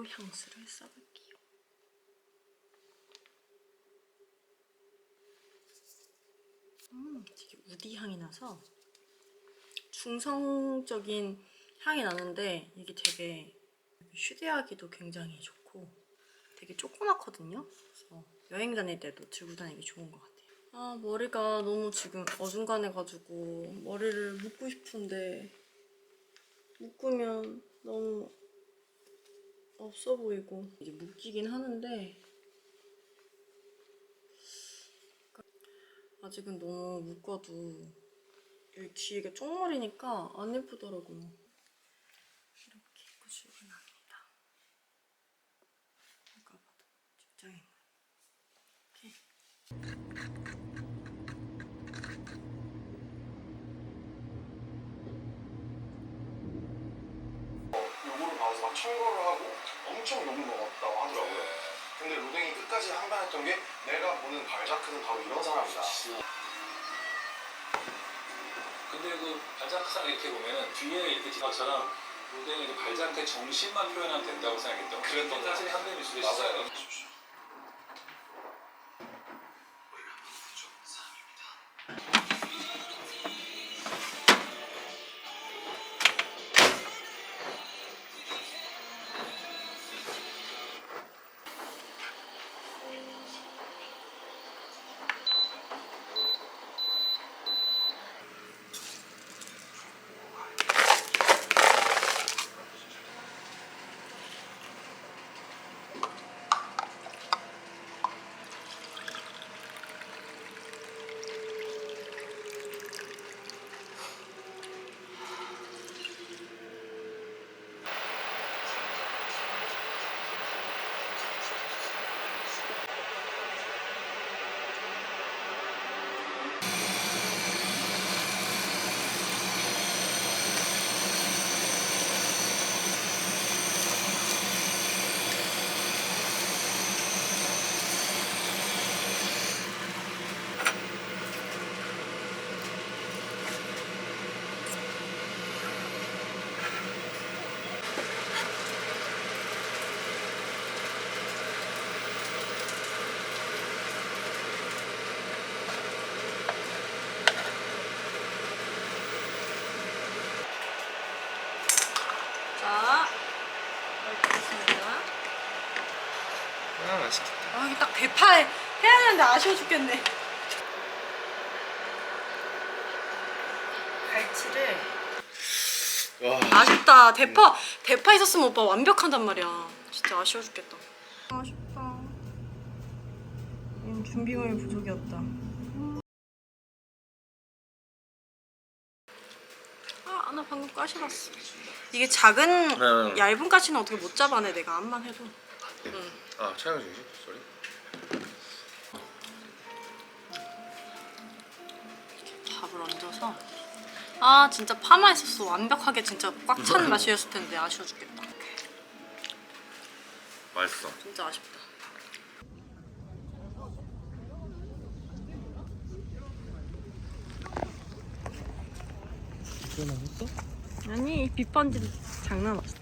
이걸로 향수를 써볼게요. 음, 되게 우디 향이 나서 중성적인 향이 나는데 이게 되게 휴대하기도 굉장히 좋고 되게 조그맣거든요. 그래서 여행 다닐 때도 들고 다니기 좋은 것 같아요. 아 머리가 너무 지금 어중간해가지고 머리를 묶고 싶은데 묶으면 너무 없어 보이고 이제 묶이긴 하는데 아직은 너무 묶어도 여기 뒤에가 쪽머리니까 안 예쁘더라고요. 이렇게 입고 출근합니다. 누가 봐도 직장인. 이렇게. 청구를 엄청 욕을 먹었다고 하더라고요. 근데 로댕이 끝까지 항변했던 게 내가 보는 발자크는 바로 이런 사람이다. 근데 그 발자크상 이렇게 보면은 뒤에 이렇게 지나처럼 무대의 이제 발자크의 정신만 표현하면 된다고 생각했던. 그랬던 사실 한대 미술의 맞아요. 시작은 자, 이렇게 했습니다. 아 맛있겠다. 아, 이게 딱 대파 해야 되는데 아쉬워 죽겠네. 갈치를 와. 아쉽다. 대파 대파 있었으면 오빠 완벽한단 말이야. 진짜 아쉬워 죽겠다. 아쉽다. 음, 준비물이 부족이었다. 아, 나 방금 가시 봤어. 이게 작은 네, 네. 얇은 가시는 어떻게 못 잡아내 내가 암만 해도. 응. 아 촬영 중이지? 쏘리. 밥을 얹어서. 아 진짜 파마 있었어. 완벽하게 진짜 꽉 찬 맛이었을 텐데 아쉬워 죽겠다. 맛있어. 진짜 아쉽다. 아니 빗번지 장난 없어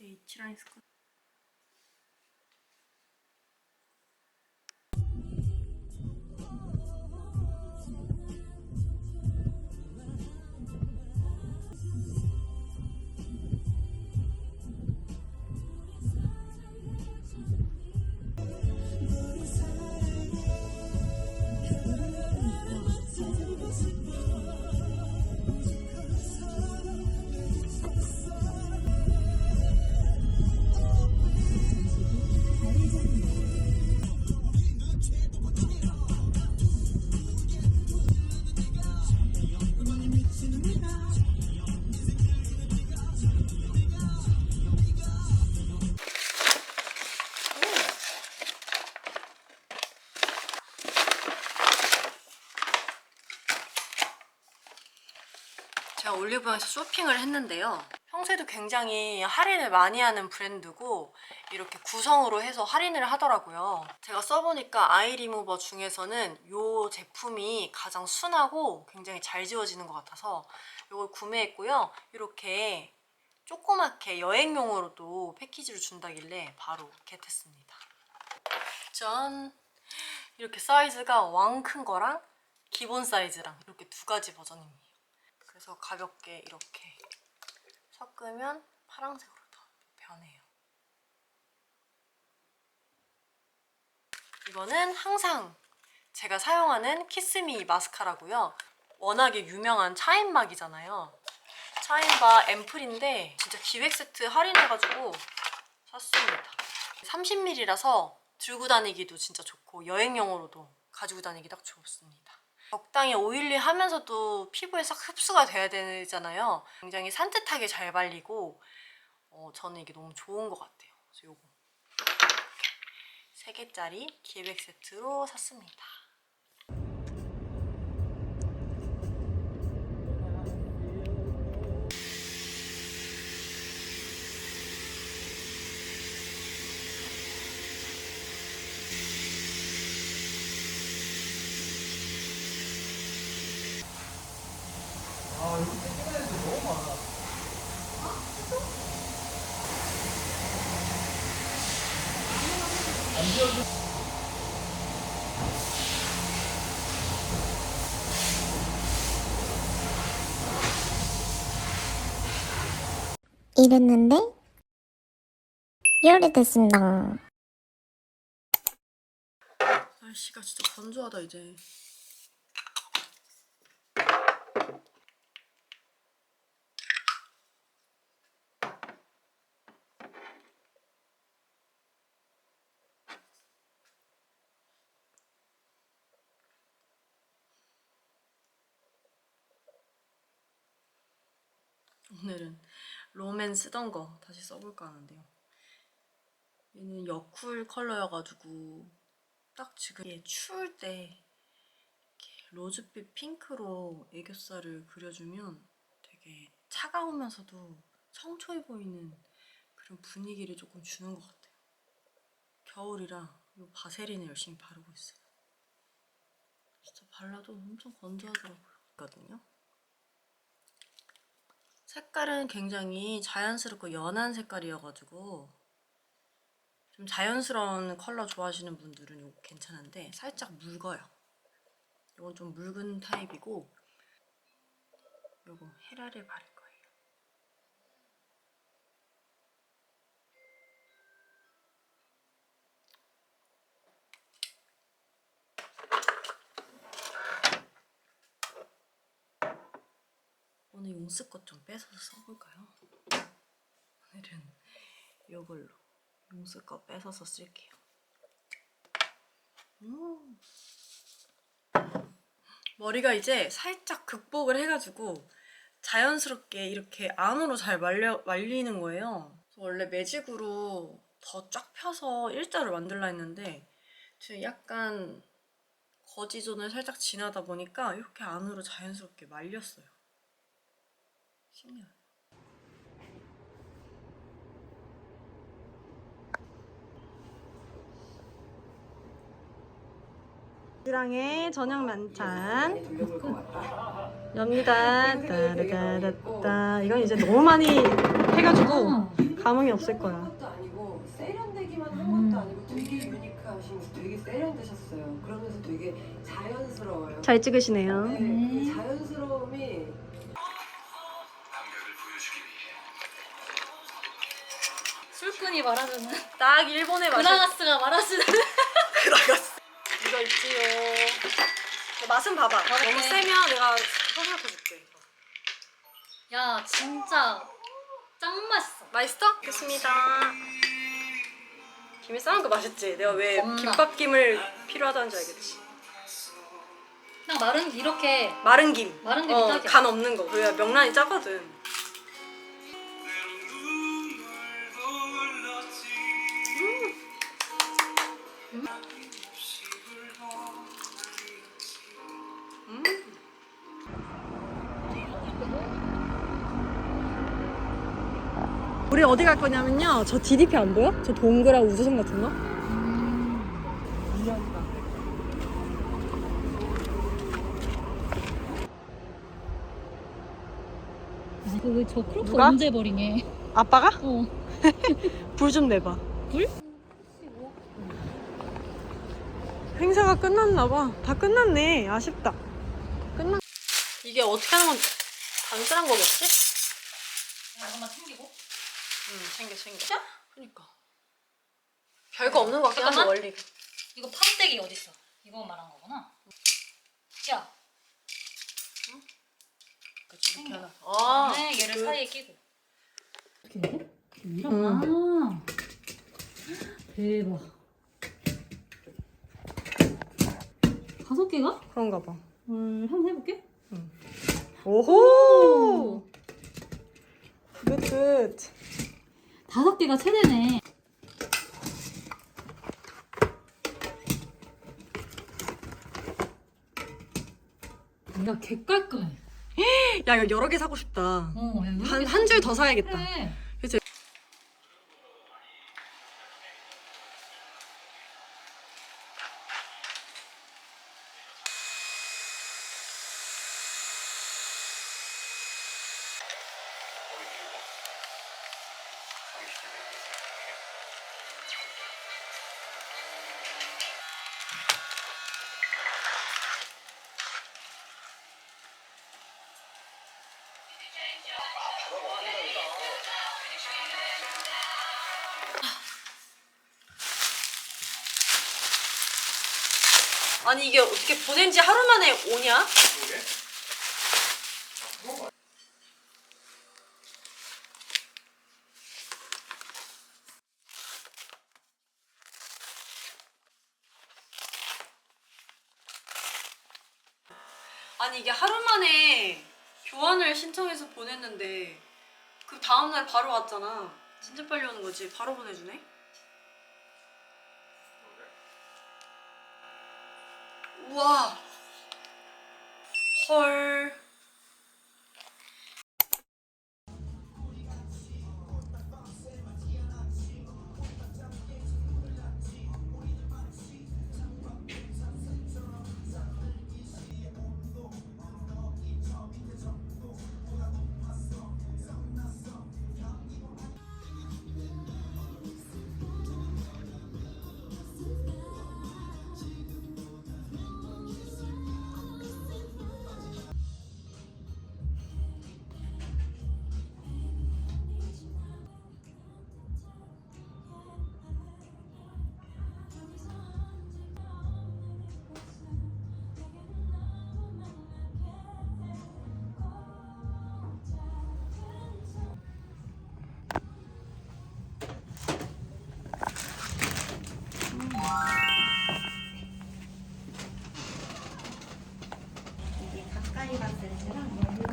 H라인 스커트 제 올리브영에서 쇼핑을 했는데요. 평소에도 굉장히 할인을 많이 하는 브랜드고 이렇게 구성으로 해서 할인을 하더라고요. 제가 써보니까 아이 리무버 중에서는 이 제품이 가장 순하고 굉장히 잘 지워지는 것 같아서 이걸 구매했고요. 이렇게 조그맣게 여행용으로도 패키지로 준다길래 바로 겟했습니다. 짠! 이렇게 사이즈가 왕 큰 거랑 기본 사이즈랑 이렇게 두 가지 버전입니다. 그래서 가볍게 이렇게 섞으면 파란색으로 더 변해요. 이거는 항상 제가 사용하는 키스미 마스카라고요. 워낙에 유명한 차인막이잖아요. 차인바 앰플인데 진짜 기획 세트 할인해가지고 샀습니다. 30ml라서 들고 다니기도 진짜 좋고 여행용으로도 가지고 다니기 딱 좋습니다. 적당히 오일리 하면서도 피부에 싹 흡수가 돼야 되잖아요. 굉장히 산뜻하게 잘 발리고 어, 저는 이게 너무 좋은 것 같아요. 그래서 요거 세 개짜리 기획 세트로 샀습니다. 이랬는데 열이 됐습니다. 날씨가 진짜 건조하다 이제. 오늘은 롬앤 쓰던 거 다시 써볼까 하는데요. 얘는 여쿨 컬러여가지고 딱 지금 이게 추울 때 이렇게 로즈빛 핑크로 애교살을 그려주면 되게 차가우면서도 청초해 보이는 그런 분위기를 조금 주는 것 같아요. 겨울이라 이 바세린을 열심히 바르고 있어요. 진짜 발라도 엄청 건조하더라고요. 거든요. 색깔은 굉장히 자연스럽고 연한 색깔이어가지고 좀 자연스러운 컬러 좋아하시는 분들은 이거 괜찮은데 살짝 묽어요. 이건 좀 묽은 타입이고 이거 헤라를 바를 용스 것 좀 뺏어서 써볼까요? 오늘은 이걸로 용스 거 뺏어서 쓸게요. 음. 머리가 이제 살짝 극복을 해가지고 자연스럽게 이렇게 안으로 잘 말려, 말리는 거예요. 원래 매직으로 더 쫙 펴서 일자로 만들라 했는데 지금 약간 거지존을 살짝 지나다 보니까 이렇게 안으로 자연스럽게 말렸어요. 신기하네. 지랑의 저녁 만찬 엽니다 따라따라따 이건 이제 너무 많이 해가지고 감흥이 없을 거야 것도 아니고 세련되기만 한 것도 아니고 되게 유니크하시고 되게 세련되셨어요. 그러면서 되게 자연스러워요. 잘 찍으시네요 네, 그 자연스러움이 술꾼이 말하는 딱 일본의 맛을 그라가스가 말하시는 그라가스. 이거 있지요. 맛은 봐봐. 봐볼게. 너무 세면 내가 허락해줄게 야 진짜 짱 맛있어. 맛있어? 먹겠습니다. 김에 싸는 거 맛있지? 내가 왜 겁나. 김밥 김을 필요하다는 줄 알겠지. 그냥 마른 이렇게 마른 김. 마른 김이 어, 딱이야. 간 없는 거. 그래야 명란이 짜거든 갈 거냐면요. 저 DDP 안 보여? 저 동그란 우주선 같은 거? 그저 크로커 누가? 언제 버리게? 아빠가? 어. 불 좀 내봐. 불? 행사가 끝났나 봐. 다 끝났네. 아쉽다. 끝났. 이게 어떻게 하는 건 간단한 거겠지? 이것만 챙기고. 응, 챙겨 챙겨. 그니까. 별거 없는 것 같긴 한데 잠깐만. 원리. 이거 판때기 어딨어? 이거 말한 거구나. 야, 이렇게 하나. 아, 네, 얘를 그- 사이에 끼고. 이런 응. 아, 대박. 다섯 개가? 그런가 봐. 음, 한번 해볼게. 오호. 굿 굿. 다섯 개가 최대네. 야, 개 깔끔해. 야 이거 여러 개 사고 싶다. 어, 야, 한한 줄 더 사야겠다. 그래. 아니 이게 어떻게 보낸 지 하루 만에 오냐? 이게 하루 만에 교환을 신청해서 보냈는데 그 다음날 바로 왔잖아. 진짜 빨리 오는 거지. 바로 보내주네. 우와. 헐.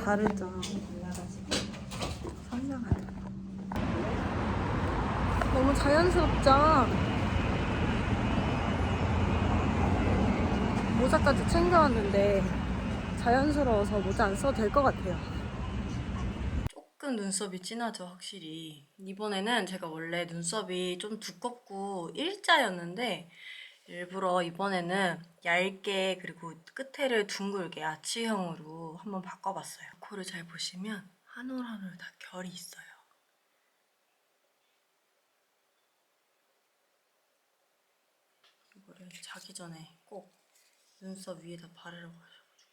다르죠. 너무 자연스럽죠? 모자까지 챙겨왔는데 자연스러워서 모자 안 써도 될 것 같아요. 조금 눈썹이 진하죠, 확실히. 이번에는 제가 원래 눈썹이 좀 두껍고 일자였는데 일부러 이번에는 얇게 그리고 끝에를 둥글게 아치형으로 한번 바꿔봤어요. 코를 잘 보시면 한 올 한 올 다 결이 있어요. 이거를 자기 전에 꼭 눈썹 위에다 바르라고 하셔가지고.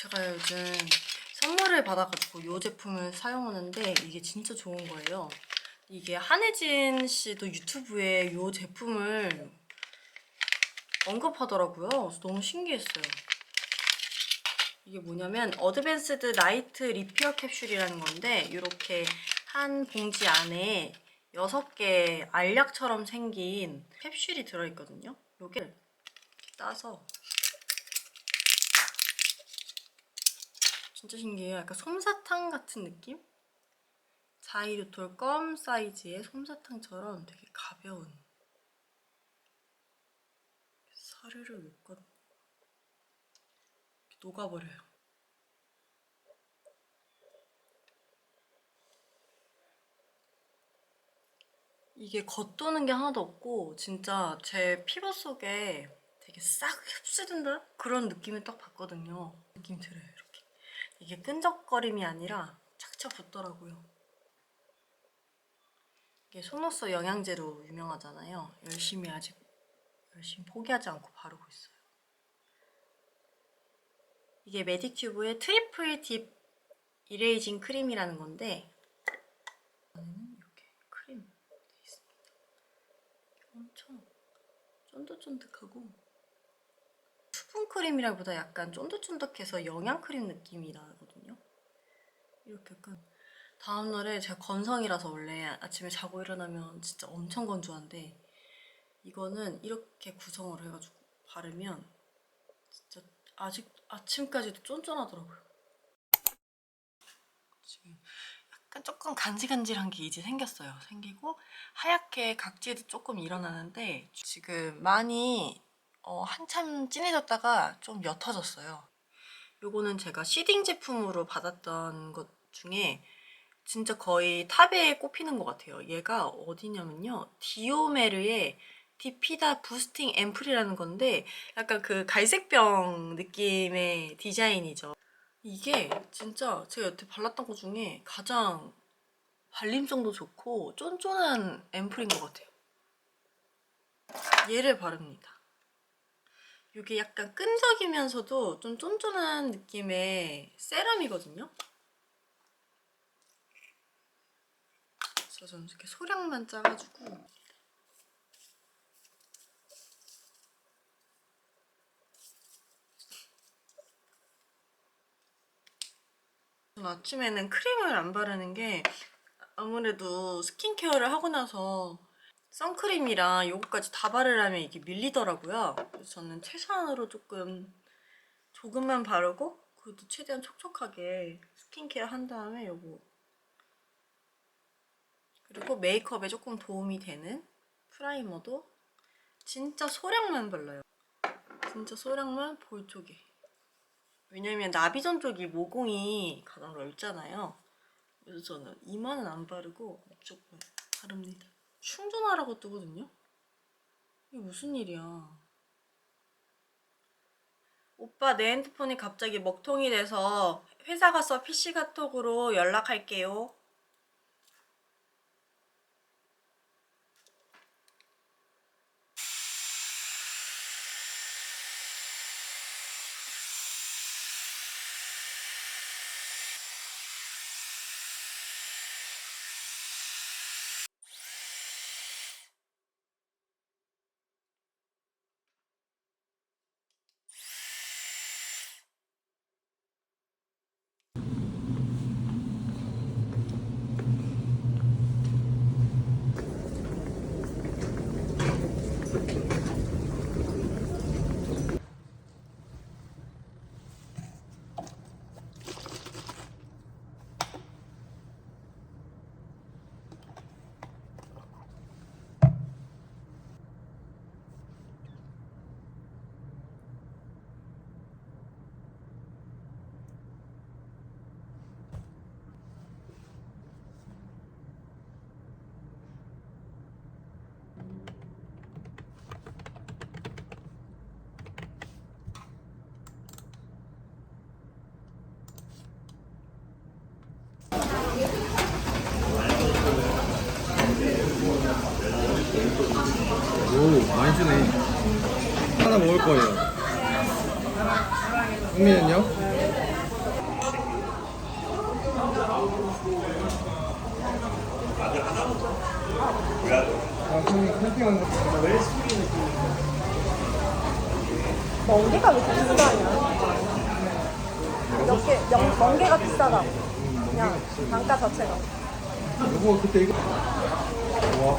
제가 요즘 선물을 받아가지고 이 제품을 사용하는데 이게 진짜 좋은 거예요. 이게 한혜진 씨도 유튜브에 이 제품을 언급하더라고요. 그래서 너무 신기했어요. 이게 뭐냐면 어드밴스드 나이트 리페어 캡슐이라는 건데 이렇게 한 봉지 안에 6개 알약처럼 생긴 캡슐이 들어있거든요. 요게 따서 진짜 신기해요. 약간 솜사탕 같은 느낌? 자이루톨 껌 사이즈의 솜사탕처럼 되게 가벼운 스르르 녹거든. 녹아버려요. 이게 겉도는 게 하나도 없고 진짜 제 피부 속에 되게 싹 흡수된다 그런 느낌을 딱 받거든요. 느낌 들어요 이게 끈적거림이 아니라 착착 붙더라고요. 이게 속눈썹 영양제로 유명하잖아요. 열심히 아직 열심히 포기하지 않고 바르고 있어요. 이게 메디큐브의 트리플 딥 이레이징 크림이라는 건데 안에는 이렇게 크림 돼 있습니다. 엄청 쫀득쫀득하고 수분 크림이라보다 약간 쫀득쫀득해서 영양 크림 느낌이 나거든요. 이렇게 약간 다음날에 제가 건성이라서 원래 아침에 자고 일어나면 진짜 엄청 건조한데 이거는 이렇게 구성을 해가지고 바르면 진짜 아직 아침까지도 쫀쫀하더라고요. 지금 약간 조금 간질간질한 게 이제 생겼어요. 생기고 하얗게 각질도 조금 일어나는데 지금 많이 어, 한참 진해졌다가 좀 옅어졌어요. 요거는 제가 시딩 제품으로 받았던 것 중에 진짜 거의 탑에 꼽히는 것 같아요. 얘가 어디냐면요. 디오메르의 디피다 부스팅 앰플이라는 건데 약간 그 갈색병 느낌의 디자인이죠. 이게 진짜 제가 여태 발랐던 것 중에 가장 발림성도 좋고 쫀쫀한 앰플인 것 같아요. 얘를 바릅니다. 이게 약간 끈적이면서도 좀 쫀쫀한 느낌의 세럼이거든요. 그래서 저는 이렇게 소량만 짜가지고 전 아침에는 크림을 안 바르는 게 아무래도 스킨케어를 하고 나서 선크림이랑 요거까지 다 바르려면 이게 밀리더라고요. 그래서 저는 최소한으로 조금 조금만 바르고 그것도 최대한 촉촉하게 스킨케어 한 다음에 요거 그리고 메이크업에 조금 도움이 되는 프라이머도 진짜 소량만 발라요. 진짜 소량만 볼 쪽에. 왜냐면 나비전 쪽이 모공이 가장 넓잖아요. 그래서 저는 이마는 안 바르고 이쪽만 바릅니다. 충전하라고 뜨거든요? 이게 무슨 일이야. 오빠 내 핸드폰이 갑자기 먹통이 돼서 회사 가서 PC 카톡으로 연락할게요. 오 많이 주네 하나 먹을 거예요 흥미는요? 아, 형님 캠핑하는 거 멍게가 왜 이렇게 비싸냐? 몇 개, 영, 멍게가 비싸다. 그냥 단가 자체가. 이거 그때 이거 와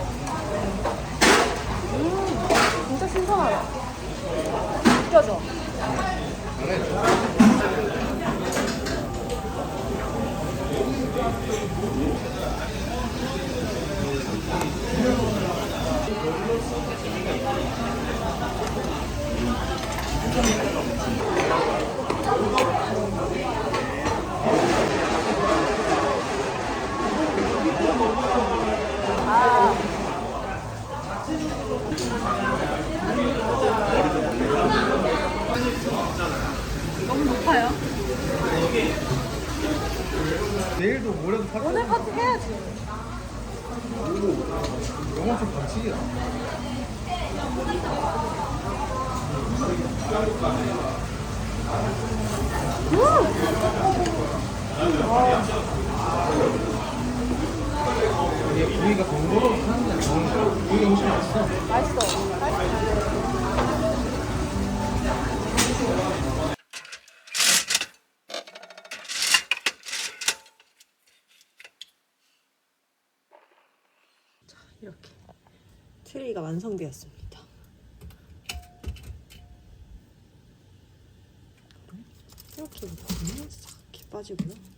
진짜 신선하다. 느껴져. 내일도 모레도 파티. 오늘 파티 해야지. 영화 좀 반칙이다. 이게 부위가 번거로워서 하는 게 아니라 부위가 훨씬 맛있어. 맛있어. 이렇게 트레이가 완성되었습니다. 이렇게 이렇게 빠지고요.